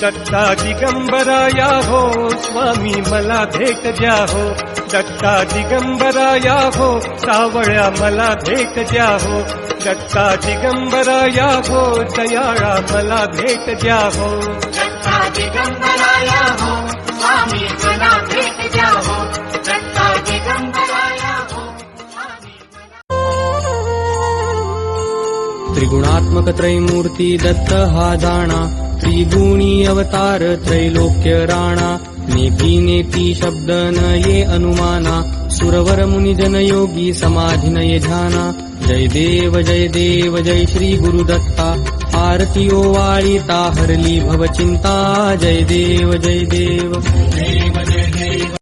दत्ता दिगंबराया हो स्वामी मला भेट द्या हो दत्ता दिगंबराया हो सावळ्या मला भेट द्या हो दत्ता दिगंबराया हो दयाळा मला भेट द्या हो दत्ता दिगंबराया त्रिगुणात्मक त्रैमूर्ती दत्त त्रिगुणी अवतार त्रैलोक्य राणा। नेती नेती शब्द ये अनुमाना सुरवर मुनिजन योगी समाधि न ये ध्याना जय देव जय देव जय श्री गुरुदत्ता आरती ओ वाळी हरली भव चिंता जय देव जय देव